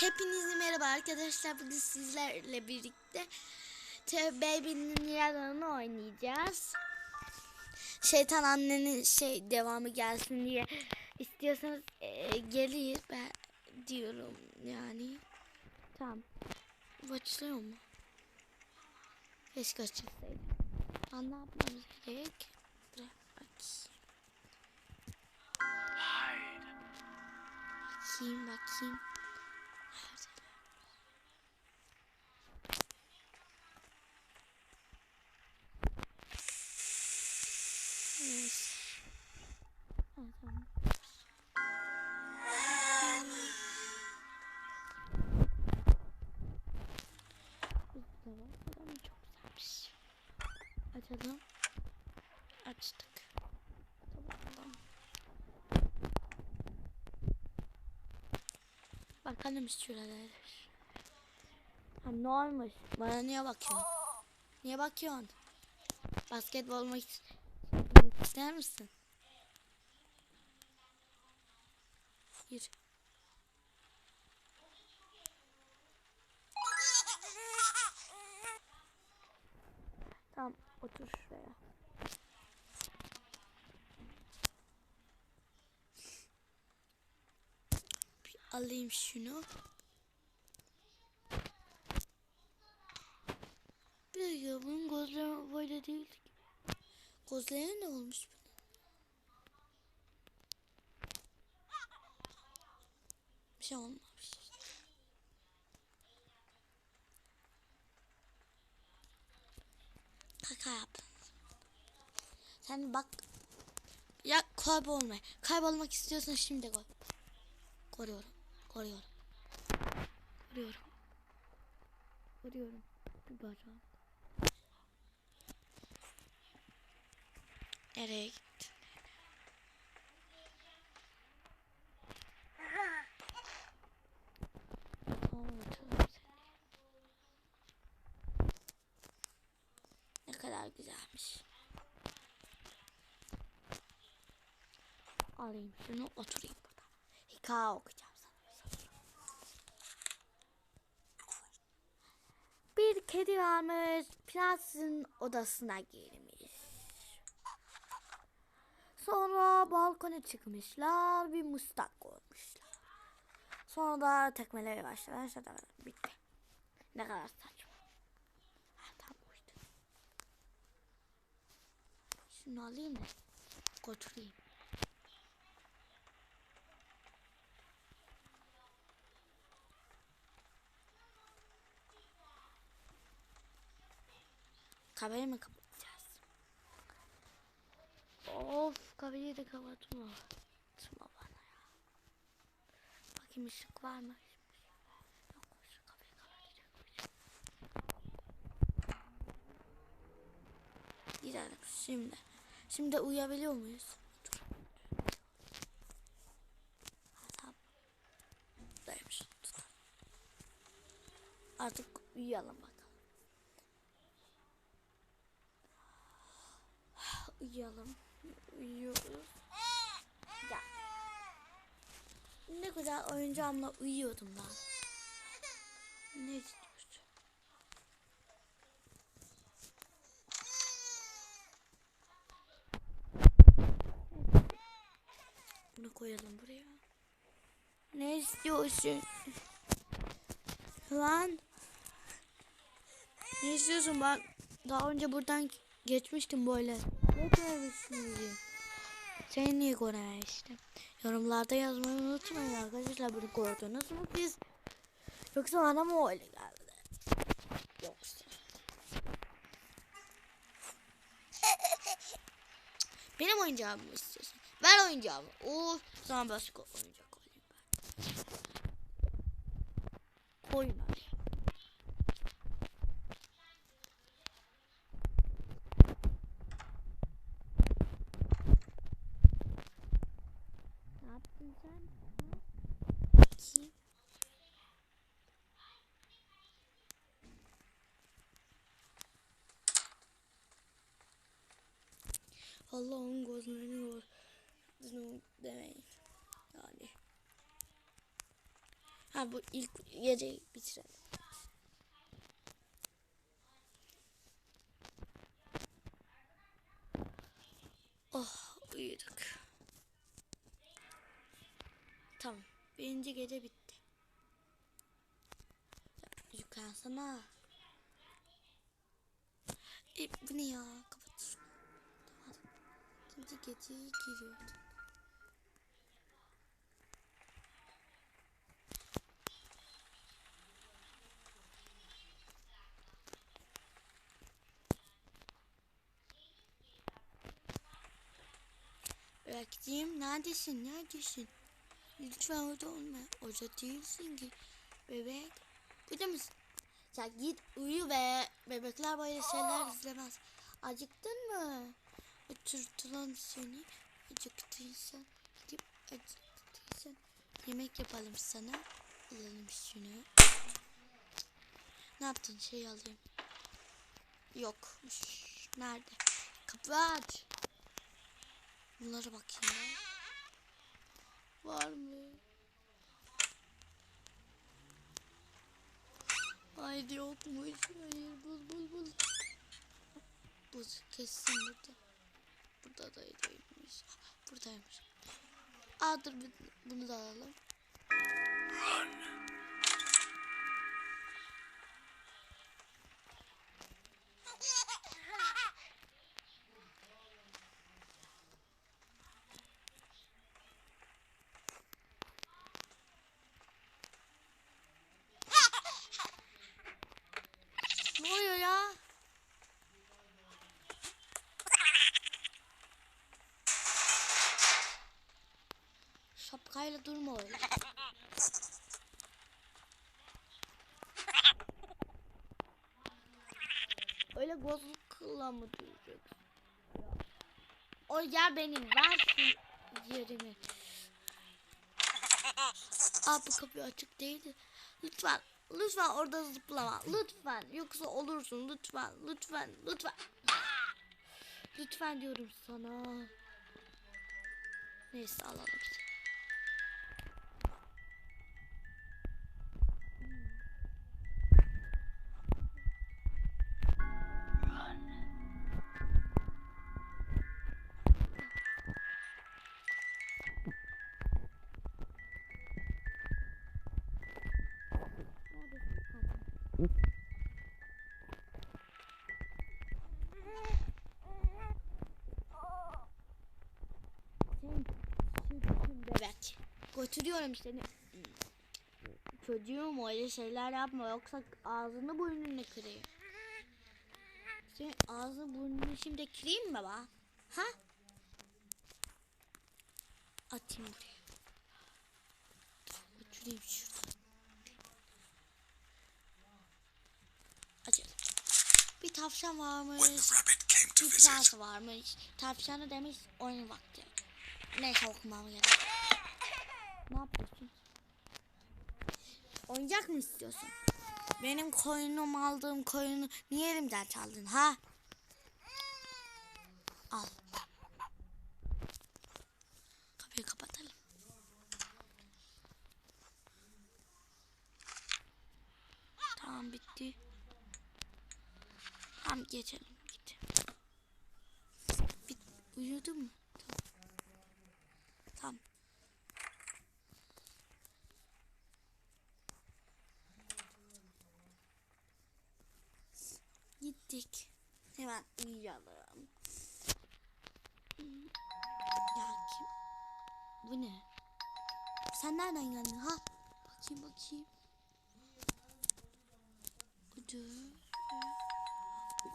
Hepinize merhaba arkadaşlar. Bugün sizlerle birlikte Baby'nin yalanını oynayacağız. Şeytan annenin şey devamı gelsin diye istiyorsanız e, gelir ben diyorum yani. Tamam. Bu açılıyor mu? Keşke açılsaydı. Lan ne yapmamız gerek? Buraya bakayım. Bakayım bakayım. Evet. Açalım. Açtık. Tamam. Bakalım şuralara. Ha ne olmuş? Bana niye bakıyorsun? Niye bakıyorsun? Basketbol oynamak ister misin? Gir. Tamam otur şuraya. Bir alayım şunu. Bir dakika bunun gözleri böyle değildi ki. Gözlerine ne olmuş bunun? Bir şey olmamış. Kaka yaptın. Sen bak. Ya kaybolma. Kaybolmak istiyorsan şimdi koy. Koruyorum. Koruyorum. Koruyorum. Koruyorum. Bir bacağım. Nereye gitti? Anlatalım seni. Ne kadar güzelmiş. Alayım şunu oturayım burada. Hikaye okuyacağım sana. Bir kedi varmış. Prensin odasına girmiş. Sonra balkona çıkmışlar. Bir mustak koymuşlar. Sonra da tekmelemeye başladılar. Sonra bitti. Ne kadar saçma. Ha, tam buydu. Şunu alayım da götüreyim. Kamerayı mı kapatacağız? Of kapıyı da kapatma. Tutma bana ya. Bakayım ışık var mı? Gidelim şimdi. Şimdi uyuyabiliyor muyuz? Buradaymış. Artık uyuyalım bakalım. Uyuyalım. Uyuyoruz. Ya. Ne güzel oyuncağımla uyuyordum ben. Ne istiyorsun? Bunu koyalım buraya. Ne istiyorsun? Lan. Ne istiyorsun? Ben daha önce buradan geçmiştim böyle. Ne görmüşsün Seni niye görememiştim? Yorumlarda yazmayı unutmayın arkadaşlar. Bunu gördünüz mü biz? Yoksa bana mı öyle geldi? Yoksa. Benim oyuncağımı mı istiyorsun? Ver oyuncağımı. Of. Sana başka oyuncak koyayım ben. Koyma. Ne yaptın sen? Bakayım. Allah'ın gözlerini gör. Demeyin. Yani. Ha bu ilk geceyi bitirelim. Oh uyuduk. Tamam. Birinci gece bitti. Yukarısana. E, bu ne ya? Kapat. Tamam. İkinci geceye giriyorduk. Neredesin? Neredesin? Lütfen orada olma. Orada değilsin ki. Bebek. Burada mısın? Ya git uyu be. Bebekler böyle şeyler izlemez. Acıktın mı? Oturtulan seni. Acıktıysan. Gidip acıktıysan. Yemek yapalım sana. Alalım şunu. Ne yaptın? Şey alayım. Yokmuş. Nerede? Kapı aç. Bunlara bakayım ya. Var mı? Haydi yokmuş. Hayır bul bul bul. Buz kesin burada. Burada da değilmiş. Buradaymış. Aa dur bu- bunu da alalım. Şapkayla durma öyle. Öyle gözlükle mı duracaksın? O yer benim. Ver şu yerimi. Aa bu kapı açık değildi. Lütfen. Lütfen orada zıplama. Lütfen. Yoksa olursun. Lütfen. Lütfen. Lütfen. Lütfen diyorum sana. Neyse alalım. Götürüyorum seni. Çocuğum öyle şeyler yapma yoksa ağzını burnunu kırayım. Senin ağzını burnunu şimdi kırayım mı baba? Ha? Atayım buraya. Götüreyim şuradan. Açalım. Bir tavşan varmış. Bir prens varmış. Tavşanı demiş oyun vakti. Neyse okumam gerek. Ne yapıyorsun? Oyuncak mı istiyorsun? Benim koyunum aldığım koyunu niye elimden çaldın ha? Al. Kapıyı kapatalım. Tamam bitti. Tamam geçelim. Git. Bit uyudu mu? Tamam. Tamam. Gittik. Hemen uyuyalım. Ya kim? Bu ne? Sen nereden geldin ha? Bakayım bakayım.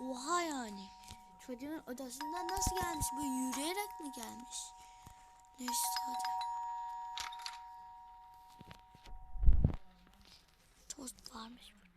Oha yani. Çocuğun odasından nasıl gelmiş? Bu yürüyerek mi gelmiş? Neyse hadi. Tost varmış burada.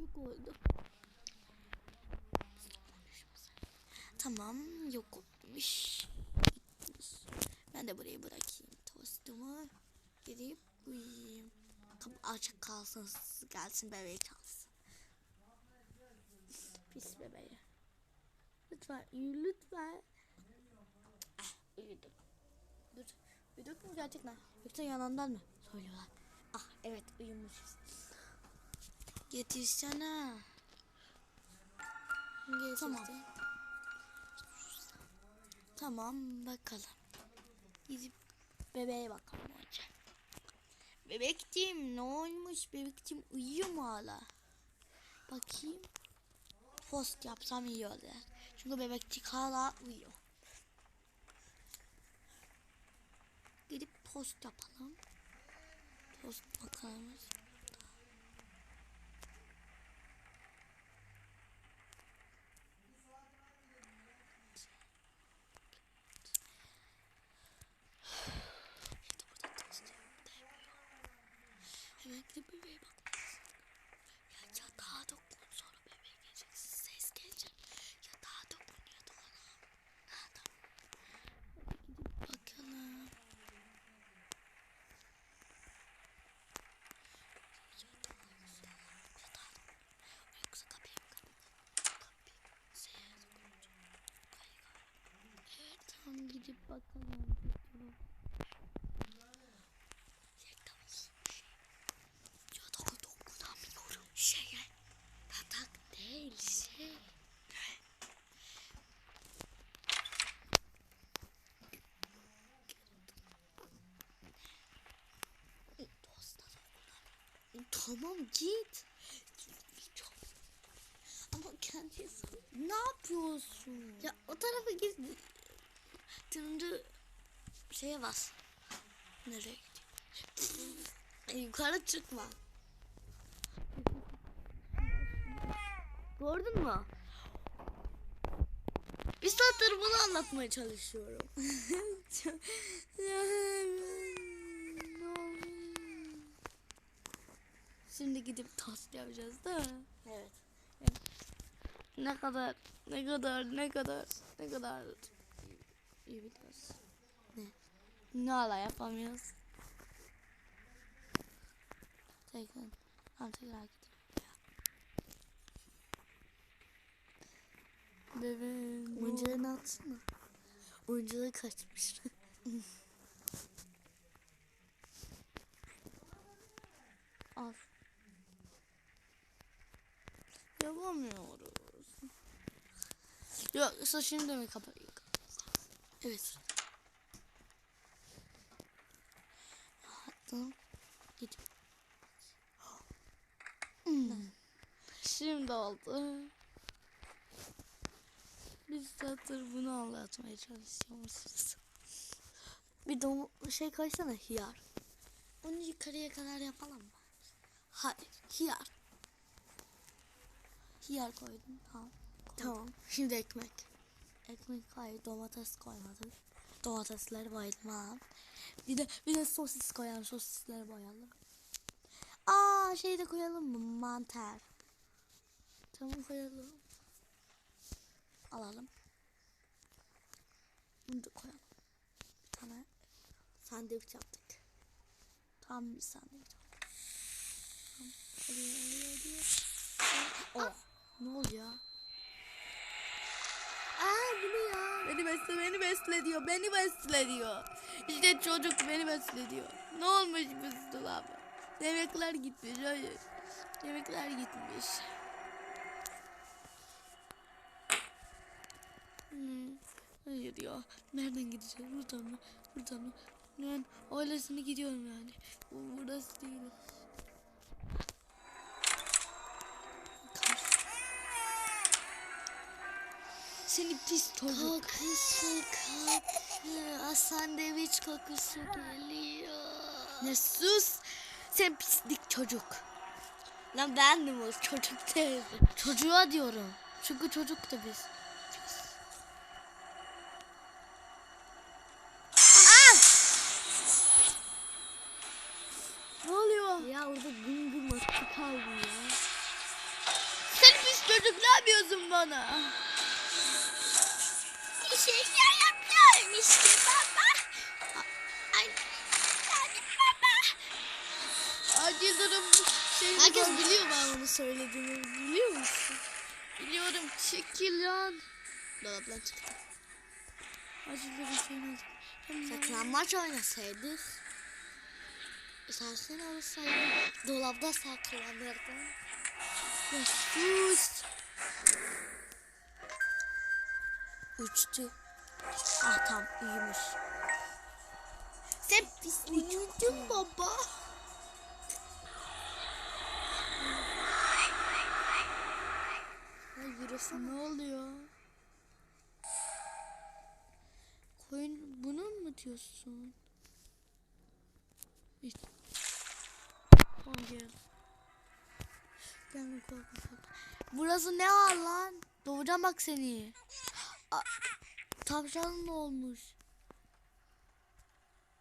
Yok oldu. Tamam yok olmuş. Gitmiş. Ben de burayı bırakayım tostumu. Gidip uyuyayım. Kapı açık kalsın gelsin bebeği çalsın. Pis bebeği. Lütfen uyu lütfen. Ah uyudum. Dur Uyuduk mu gerçekten? Yoksa yanından mı? Söylüyorlar. Ah evet uyumuşuz. Getirsene. Tamam. Tamam bakalım. Gidip bebeğe bakalım önce. Bebekciğim ne olmuş? Bebekciğim uyuyor mu hala? Bakayım. Post yapsam iyi olur. Çünkü bebekçik hala uyuyor. Gidip post yapalım. Post bakalım. Hemen gidip bebeğe bakmalısın. Ya yatağa dokun sonra bebeğe gelecek. Ses gelecek. Yatağa dokun yatağına. Ha tamam. Hadi gidip bakalım. Yatağa dokun. Yoksa kapıyı mı kapat? Kapıyı şeye dokunacak. Kayı Evet tamam gidip bakalım. Yatağa Yatağa dokunamıyorum. Şeye. Yatak değil şey. Tamam git. Ama kendi ne yapıyorsun? Ya o tarafa git. Döndü şeye bas. Nereye gidiyor? Yukarı çıkma. Gördün mü? Bir saattir bunu anlatmaya çalışıyorum. Şimdi gidip tost yapacağız da. Evet. Ne kadar, ne kadar, ne kadar, ne kadar iyi biliyoruz. Ne? Ne yapamıyoruz. Tekrar, tamam tekrar gidelim. Bebeğim. Oyuncularını atsana. Oyuncuları kaçmış. Al. Yapamıyoruz. Yoksa şimdi mi kapatayım? Evet. Tamam. Git. Hmm. Şimdi oldu. Biz zaten bunu anlatmaya çalışıyormuşuz. Bir de şey koysana hiyar. Onu yukarıya kadar yapalım mı? Hayır, hiyar. Hiyar koydum, tamam. Tamam, şimdi ekmek. Ekmek hayır, domates koymadım. Domatesleri bayılmam. Bir de bir de sosis koyalım, sosisleri boyayalım. Aa, şey de koyalım mı? Mantar. Tamam koyalım. Alalım. Bunu da koyalım. Bir tane sandviç yaptık. Tam bir sandviç. Tamam. Alıyor, alıyor, alıyor. Oh. Ne oluyor? Aa ya? Beni besle, beni besle diyor. Beni besle diyor. İşte çocuk beni besle diyor. Ne olmuş bu dolaba? Yemekler gitmiş, hayır. Yemekler gitmiş. Hmm, hayır ya. Nereden gideceğiz? Buradan mı? Buradan mı? Ben öylesine gidiyorum yani. Bu burası değil. Seni pis çocuk. Kokusu kokuyor. Sandviç kokusu geliyor. Ne sus. Sen pislik çocuk. Lan bendim o çocuk değil. Çocuğa diyorum. Çünkü çocuk da biz. Ne oluyor? Ya orada güm güm attı kaldı ya. Sen pis çocuk ne yapıyorsun bana? Şeyler yapıyorum işte baba. Ay, yani baba. Acil durum şey Herkes biliyor ben onu söylediğimi biliyor musun? Biliyorum çekil lan. Dolaptan çıktı. Acil durum şey oldu. Saklanmaç oynasaydık. İstersen olsaydı dolapta saklanırdın. Ya sus. Uçtu. Ah tamam uyumuş. Sen pisliğin baba. Yürüsene. Ne oluyor? Koyun bunun mu diyorsun? Hiç. Tamam gel. Gel korkma korkma. Burası ne hal lan? Doğacağım bak seni. A Tavşan ne olmuş?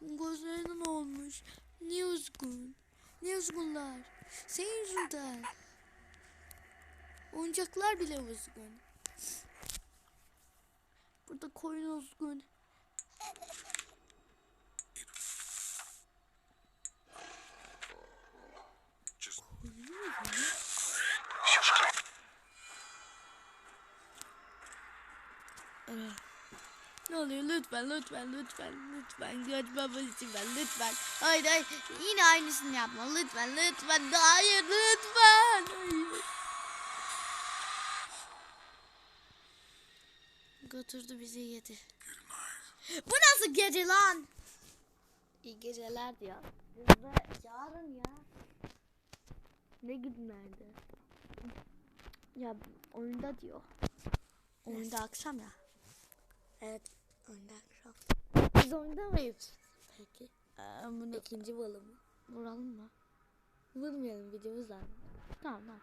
Gözlerine ne olmuş? Niye üzgün? Niye üzgünler? Senin yüzünden. Oyuncaklar bile üzgün. Burada koyun üzgün. Koyun üzgün. Ne oluyor lütfen lütfen lütfen lütfen kaçma ben lütfen. Hayır hayır yine aynısını yapma lütfen lütfen hayır lütfen. Götürdü bizi yedi. Bu nasıl gece lan? İyi geceler diyor. Bizde yarın ya. Ne günlerde? Ya oyunda diyor. Oyunda akşam ya. Evet. Oyunda akşam. Biz oyunda mıyız? Peki. Ee, bunu İkinci bölümü. vuralım mı? Vurmayalım videomuz var. Tamam tamam.